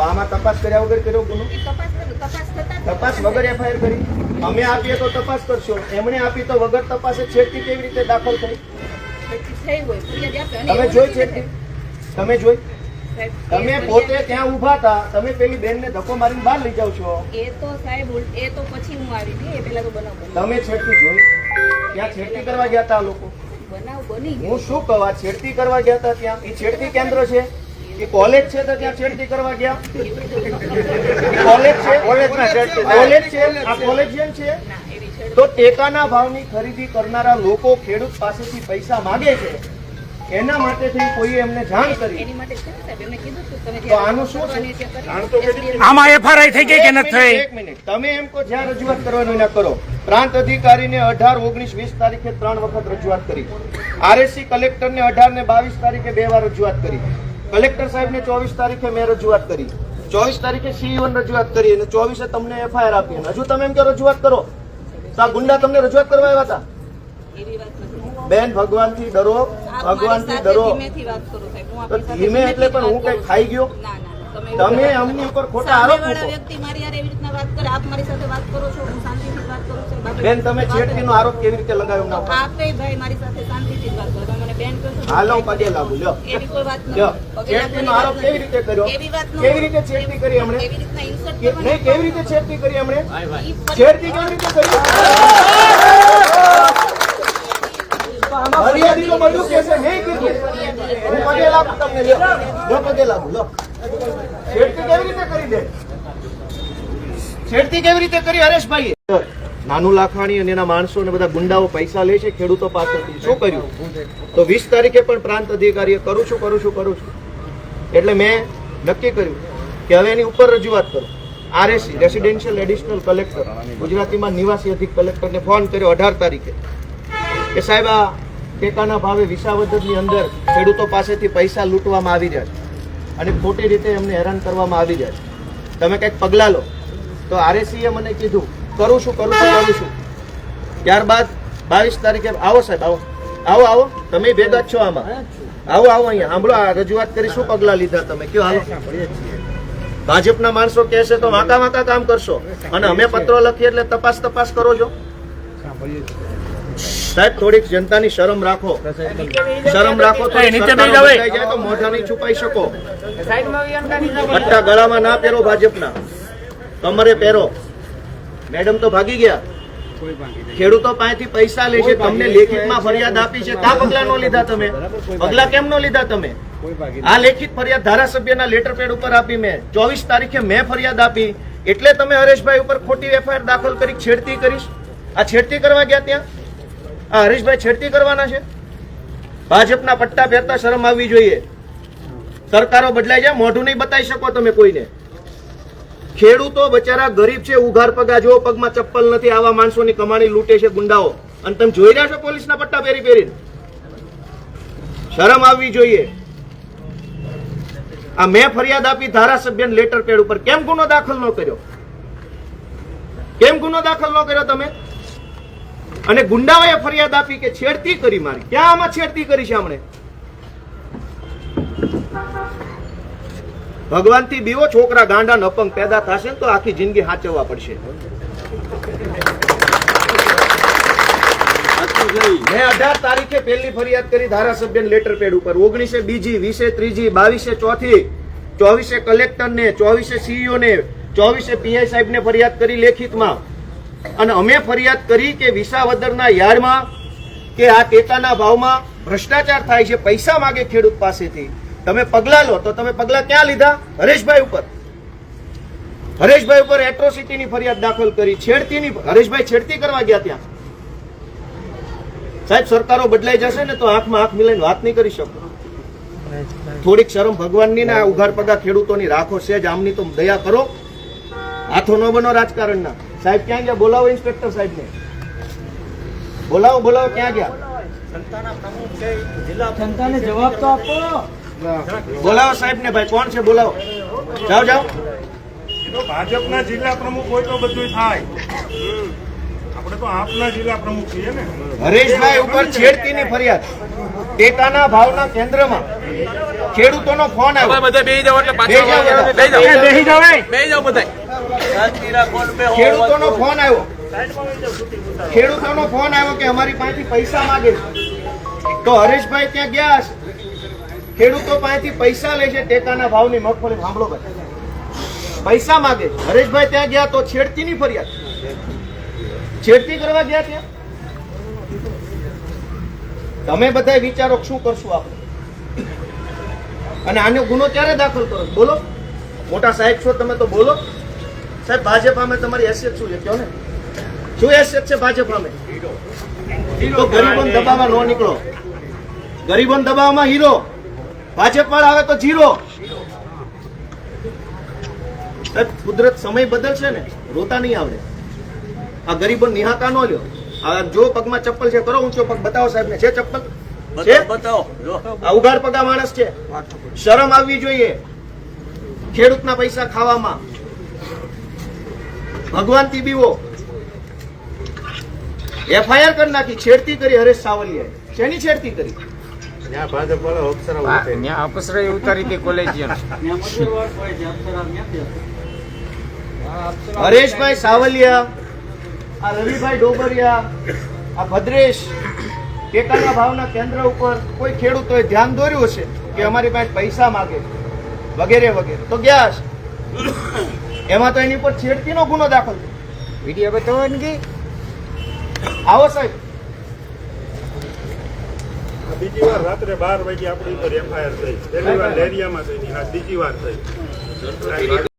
તો આમાં તપાસ કર્યા વગર કર્યો ગુનો? તપાસ વગર એફઆઈઆર કરી? અમે આપીએ તો તપાસ કરશો. એમણે આપી તો વગર તપાસે છેડતી કેવી રીતે દાખલ થઈ તમે જોઈ છેડતી તમે જોઈ? તમે પોતે ત્યાં ઊભા હતા તમે પેલી બેન ને ધક્કો મારીને બહાર લઈ જાવ છો? એ તો સાહેબ એ તો પછી હું આવી હતી. એ પેલા તો બનાવ તમે છેડતી જોઈ? ત્યાં છેડતી કરવા ગયા હતા લોકો? બનાવ બની હું શું કહું? છેડતી કરવા ગયા હતા ત્યાં? એ છેડતી કેન્દ્ર છે? એ કોલેજ છે તો ત્યાં છેડતી કરવા ગયા? કોલેજ છે? કોલેજ છે? આ કોલેજિયન છે? ના એવી છેડ તો ટેકાના ભાવની ખરીદી કરનારા લોકો ખેડૂત પાસેથી પૈસા માંગે છે. એના માટે થઈ કોઈએ એમને જાણ કરી. એની માટે છે ને સાહેબ? એમને કીધું હતું તમે તો આનું શું છે? કરવાની ત્યાં કરી. SDM આમાં એફઆરઆઈ થઈ ગઈ કે નથી થઈ? એક મિનિટ. તમે એમ કહો જ્યાં રજૂઆત કરવાનું ના કરો. પ્રાંત અધિકારીને અઢાર ઓગણીસ વીસ તારીખે ત્રણ વખત રજૂઆત કરી. આરએસસી કલેક્ટરને અઢાર ને બાવીસ તારીખે બે વાર રજૂઆત કરી. કલેક્ટર સાહેબને ચોવીસ તારીખે મેં રજૂઆત કરી. ચોવીસ તારીખે સીઈઓને રજૂઆત કરી અને ચોવીસે તમને એફઆઈઆર આપી. હજુ તમે એમ કે રજૂઆત કરો. તો આ ગુંડા તમને રજૂઆત કરવા આવ્યા હતા? બેન ભગવાનથી ડરો. ભગવાનથી ડરો ધીમે એટલે પણ હું કઈ ખાઈ ગયો? ના ના તમે તમે અમની ઉપર ખોટા આરોપ મૂકો. બેન તમે વાત છેડતીનો આરોપ કેવી રીતે લગાવ્યો? આપે ભાઈ મારી સાથે શાંતિથી વાત કરો. હાલો પગે લાગુ લ્યો. એવી કોઈ વાત નથી. લ્યો. છેડતીનો આરોપ કેવી રીતે કર્યો? એવી વાત ન કેવી રીતે છેડતી કરી કરવાની નહીં કેવી રીતે છેડતી કરી એમણે? છેડતી કેવી રીતે કરી? ફરિયાદી તો બધું કહેશે નહીં કીધું. હું પગે લાગુ તમને લ્યો. લ્યો પગે લાગુ લ્યો. છેડતી કેવી રીતે કરી દે? છેડતી કેવી રીતે કરી હરેશભાઈ નાનું લાખાણી અને એના માણસો અને બધા ગુંડાઓ પૈસા લે છે, ખેડૂતો પાસેથી શું કર્યું? તો વીસ તારીખે પણ પ્રાંત અધિકારીએ કરું છું કરું છું કરું છું. એટલે મેં નક્કી કર્યું કે હવે એની ઉપર રજૂઆત કરું. આરએસી રેસિડેન્શિયલ એડિશનલ કલેક્ટર ગુજરાતીમાં નિવાસી અધિક કલેક્ટરને ફોન કર્યો અઢાર તારીખે કે સાહેબ, આ ટેકાના ભાવે વિસાવદરની અંદર ખેડૂતો પાસેથી પૈસા લૂંટવામાં આવી રહ્યા છે અને ખોટી રીતે એમને હેરાન કરવામાં આવી રહ્યા છે. તમે કંઈક પગલાં લો. તો આરએસીએ મને કીધું કરું છું કરું છું કરું છું. ત્યારબાદ બાવીસ તારીખે આવો સાહેબ આવો. આવો આવો. તમે ભેગા જ છો આમાં. આવો આવો અહીંયા. સાંભળો આ રજૂઆત કરી શું પગલાં લીધા તમે? કયો હાલો. ભાજપના માણસો કહેશે તો વાંકા વાંકા કામ કરશો. અને અમે પત્રો લખીએ એટલે તપાસ તપાસ કરો છો. સાહેબ થોડીક જનતાની શરમ રાખો. શરમ રાખો તો એ નીચે બેસી જાવ જાય તો મોઢા નહીં છુપાઈ શકો. પટ્ટા ગળામાં ના પહેરો ભાજપના. કમરે પહેરો. મેડમ તો ભાગી ગયા. ખેડૂતો પાસેથી પૈસા લે છે તમને લેખિતમાં ફરિયાદ આપી છે. કા પગલા નો લીધા તમે? પગલા કેમ નો લીધા તમે? આ લેખિત ફરિયાદ ધારાસભ્યના લેટર પેડ ઉપર આપી મેં. ચોવીસ તારીખે મેં ફરિયાદ આપી. એટલે તમે હરેશભાઈ ઉપર ખોટી એફઆઈઆર દાખલ કરી છેડતી કરીશ. આ છેડતી કરવા ગયા ત્યાં? આ હરેશભાઈ છેડતી કરવાના છે? ભાજપના પટ્ટા પહેરતા શરમ આવવી જોઈએ. સરકારો બદલાઈ જાય મોઢું નહીં બતાવી શકો તમે કોઈને. ખેડૂતો બચારા ગરીબ છે, ઉઘાર પગા જો પગમાં ચપ્પલ નથી, આવા માણસોની કમાણી લૂંટે છે ગુંડાઓ. અને તમે જોઈ રહ્યા છો પોલીસના પટ્ટા પહેરી પહેરીને? શરમ આવવી જોઈએ. આ મેં ફરિયાદ આપી, ધારાસભ્યને લેટર પેડ ઉપર. કેમ ગુનો દાખલ ન કર્યો? કેમ ગુનો દાખલ ન કર્યો તમે? અને ગુંડાઓએ ફરિયાદ આપી કે છેડતી કરી મારી. ક્યાં આમાં છેડતી કરી છે હમણે ભગવાનથી બીવો છોકરા ગાંડા અપંગ પેદા થશે તો આખી જિંદગી સાચવવા પડશે. મેં અઢાર તારીખે પહેલી ફરિયાદ કરી ધારાસભ્ય લેટર પેડ ઉપર. ઓગણીસે બીજી, વીસે ત્રીજી, બાવીસે ચોથી, ચોવીસે કલેક્ટરને ચોવીસે સીઈઓ ને, ચોવીસે પીઆઈ સાહેબને ફરિયાદ કરી લેખિતમાં. અને અમે ફરિયાદ કરી કે વિસાવદરના યાર્ડમાં કે આ ટેકાના ભાવમાં ભ્રષ્ટાચાર થાય છે, પૈસા માગે ખેડૂત પાસેથી. તમે પગલા લો તો તમે પગલા ક્યાં લીધા? હરેશભાઈ ઉપર. હરેશભાઈ ઉપર એટ્રોસિટીની ફરિયાદ દાખલ કરી. છેડતીની હરેશભાઈ છેડતી કરવા ગયા ત્યાં. સાહેબ સરકારો બદલાઈ જશે ને તો આંખમાં આંખ મિલાઈને વાત નહીં કરી શકો. થોડીક શરમ ભગવાનની ને ઉઘાડ પગા ખેડૂતોની રાખો સેજ આમની તો દયા કરો. હાથો ન બનો રાજકારણના. સાહેબ ક્યાં ગયા? બોલાવો ઇન્સ્પેક્ટર સાહેબને. બોલાવો બોલાવો ક્યાં ગયા? જનતાને જવાબ તો આપો. બોલાવો સાહેબ ને ભાઈ કોણ છે? બોલાવો. જાઓ જાઓ. તો ભાજપના જિલ્લા પ્રમુખ હોય તો બધું થાય. આપણે તો આપના જિલ્લા પ્રમુખ છીએ ને. હરેશભાઈ ઉપર છેડતીની ફરિયાદ. ટેટાના ભાવના કેન્દ્રમાં ખેડૂતોનો ફોન આવ્યો. બધા બેહી એટલે પાછા બધા. બેહી બેહી ખેડૂતોનો ફોન આવ્યો. ખેડૂતોનો ફોન આવ્યો કે અમારી પાસેથી પૈસા માંગે તો હરેશભાઈ ત્યાં ગયા. ખેડૂતો પાસેથી પૈસા લે છે, ટેકાના ભાવની મગફળી સાંભળો ભાઈ. પૈસા માંગે. હરેશભાઈ ત્યાં ગયા તો છેડતીની ફરિયાદ. છેડતી કરવા ગયા ત્યાં? તમે બધા વિચારો શું કરશું આપણે? અને આનો ગુનો ક્યારે દાખલ કરો? બોલો. મોટા સાહેબ છો, તમે તો બોલો. સાહેબ ભાજપ અમે તમારી હેસિયત શું છે? કહો ને. શું હેસિયત છે ભાજપ સામે તો ગરીબોને દબાવવા ન નીકળો. ગરીબોને દબાવવામાં હીરો. ભાજપ વાળા આવે તો જીરો. કુદરત સમય બદલશે ને રોતા નહીં આવડે. આ ગરીબો નિહાતા નો લ્યો. આ જો પગમાં ચપ્પલ છે કરો ઊંચો પગ. બતાવો સાહેબ ને છે ચપ્પલ? છે? આ ઉઘાડ પગા માણસ છે. શરમ આવવી જોઈએ. ખેડૂતના પૈસા ખાવામાં. ભગવાન તીબીઓ એફઆઈઆર કરી નાખી છેડતી કરી હરેશ સાવલિયાએ. શેની છેડતી કરી? ત્યાં ભાજપ વાળા અપ્સરા ઉતરે. હતી કોલેજિયન. હરેશભાઈ સાવલિયા આ રવિભાઈ ડોબરિયા આ ભદ્રેશ ટેકાના ભાવના કેન્દ્ર ઉપર કોઈ ખેડૂતોએ ધ્યાન દોર્યું હશે કે અમારી પાસે પૈસા માગે વગેરે વગેરે. તો ગયા હશે. એમાં તો એની ઉપર છેડતીનો ગુનો દાખલ થયો. વીડિયો બતાવો આવો સાહેબ. બીજી વાર રાત્રે બાર વાગે આપણી ઉપર એફઆઈઆર થઈ. પહેલી વાર ડેરિયામાં થઈ બીજી વાર થઈ.